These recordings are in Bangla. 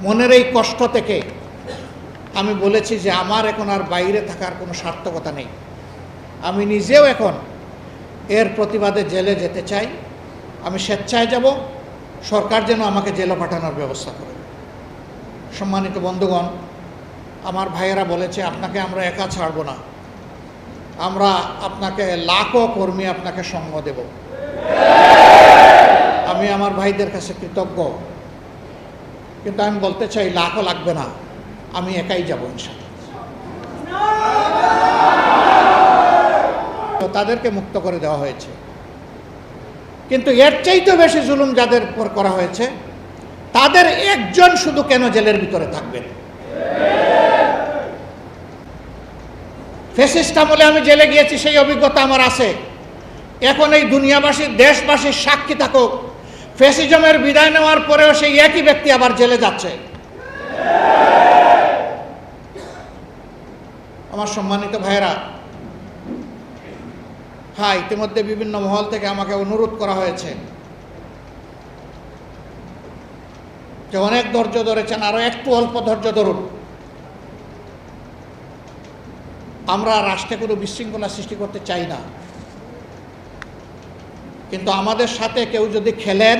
মনের এই কষ্ট থেকে আমি বলেছি যে আমার এখন আর বাইরে থাকার কোনো সার্থকতা নেই। আমি নিজেও এখন এর প্রতিবাদে জেলে যেতে চাই। আমি স্বেচ্ছায় যাব। সরকার যেন আমাকে জেলে পাঠানোর ব্যবস্থা করে। সম্মানিত বন্ধুগণ, আমার ভাইয়েরা বলেছে, আপনাকে আমরা একা ছাড়ব না। আমরা আপনাকে লাখো কর্মী আপনাকে সঙ্গ দেব। আমি আমার ভাইদের কাছে কৃতজ্ঞ। কিন্তু আমি বলতে চাই, লাখও লাগবে না। আমি একাই যাব ইনশাল্লাহ তাদেরকে মুক্ত করে দেওয়া হয়েছে। কিন্তু এর চাইতে বেশি জুলুম যাদের উপর করা হয়েছে, তাদের একজন শুধু কেন জেলের ভিতরে থাকবেন? ফেসিস্ট আমলে আমি জেলে গিয়েছি, সেই অভিজ্ঞতা আমার আছে। এখন এই দুনিয়াবাসীর দেশবাসীর সাক্ষী থাকুক। ফেসিজমের বিদায় নেওয়ার পরেও সেই একই ব্যক্তি আবার জেলে যাচ্ছে। আমার সম্মানিত ভাইয়েরা হ্যাঁ ইতিমধ্যে বিভিন্ন মহল থেকে আমাকে অনুরোধ করা হয়েছে যে অনেক ধৈর্য ধরেছেন, আরও একটু অল্প ধৈর্য ধরুন। আমরা রাষ্ট্রে কোনো বিশৃঙ্খলা সৃষ্টি করতে চাই না। কিন্তু আমাদের সাথে কেউ যদি খেলেন,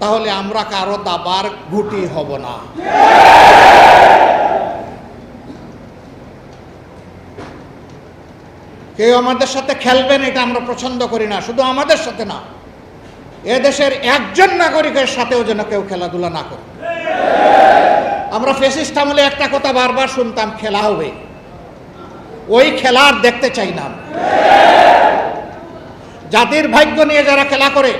তাহলে আমরা কারও দাবার ঘুটি হব না। কেউ আমাদের সাথে খেলবেন, এটা আমরা পছন্দ করি না, শুধু আমাদের সাথে না। এদেশের একজন নাগরিকের সাথেও যেন কেউ খেলাধুলা না করে। আমরা ফেসিস্ট আমলে একটা কথা বারবার শুনতাম, খেলা হবে। ওই খেলা আর দেখতে চাই না। জাতির ভাগ্য নিয়ে যারা খেলা করে,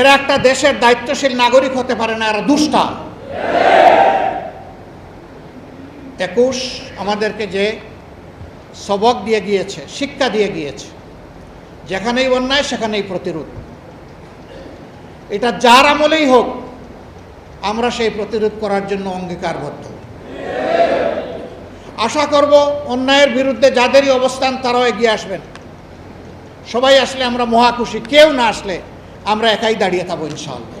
এরা একটা দেশের দায়িত্বশীল নাগরিক হতে পারে না, এরা দুষ্টা। একুশ, আমাদেরকে যে সবক দিয়ে গিয়েছে, শিক্ষা দিয়ে গিয়েছে, যেখানেই অন্যায়, সেখানেই প্রতিরোধ। এটা যার আমলেই হোক, আমরা সেই প্রতিরোধ করার জন্য অঙ্গীকারবদ্ধ। আশা করব, অন্যায়ের বিরুদ্ধে যাদেরই অবস্থান, তারাও এগিয়ে আসবেন। সবাই আসলে আমরা মহা খুশি। কেউ না আসলে আমরা একাই দাঁড়িয়ে থাকব ইনশাআল্লাহ।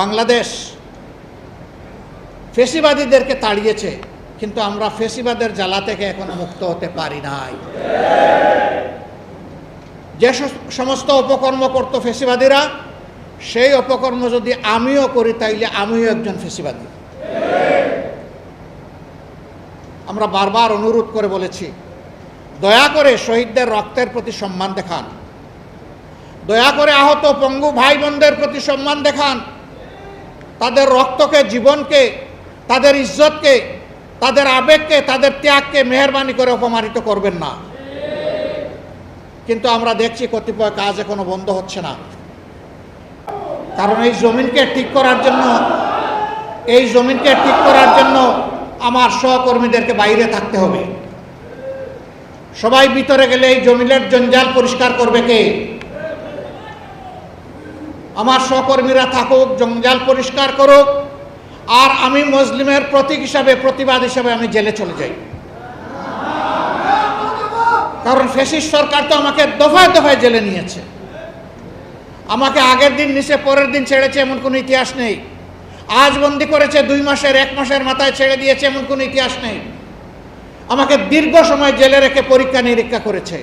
বাংলাদেশ ফেসিবাদীদেরকে তাড়িয়েছে, কিন্তু আমরা ফেসিবাদের জ্বালা থেকে এখনও মুক্ত হতে পারি নাই। যে সমস্ত অপকর্ম করতো ফেসিবাদীরা, সেই অপকর্ম যদি আমিও করি, তাইলে আমিও একজন ফেসিবাদী। আমরা বারবার অনুরোধ করে বলেছি দয়া করে শহীদদের রক্তের প্রতি সম্মান দেখান। দয়া করে আহত পঙ্গু ভাই বোনদের প্রতি সম্মান দেখান। তাদের রক্তকে, জীবনকে, তাদের ইজ্জতকে, তাদের আবেগকে, তাদের ত্যাগকে মেহরবানি করে অপমানিত করবেন না। কিন্তু আমরা দেখছি কতিপয় কাজ এখনও বন্ধ হচ্ছে না। কারণ এই জমিনকে ঠিক করার জন্য, এই জমিনকে ঠিক করার জন্য আমার সহকর্মীদেরকে বাইরে থাকতে হবে। সবাই ভিতরে গেলে এই জমিনের জঞ্জাল পরিষ্কার করবে কে? আমার সহকর্মীরা থাকুক, জঞ্জাল পরিষ্কার করুক, আর আমি মুসলিমের প্রতীক হিসাবে, প্রতিবাদ হিসাবে আমি জেলে চলে যাই। কারণ ফেসিস সরকার তো আমাকে দফায় দফায় জেলে নিয়েছে। আমাকে আগের দিন নিচে, পরের দিন ছেড়েছে এমন কোনো ইতিহাস নেই। আজ বন্দি করেছে দুই মাসের, এক মাসের মাথায় ছেড়ে দিয়েছে এমন কোনো ইতিহাস নেই। আমাকে দীর্ঘ সময় জেলে রেখে পরীক্ষা নিরীক্ষা করেছে।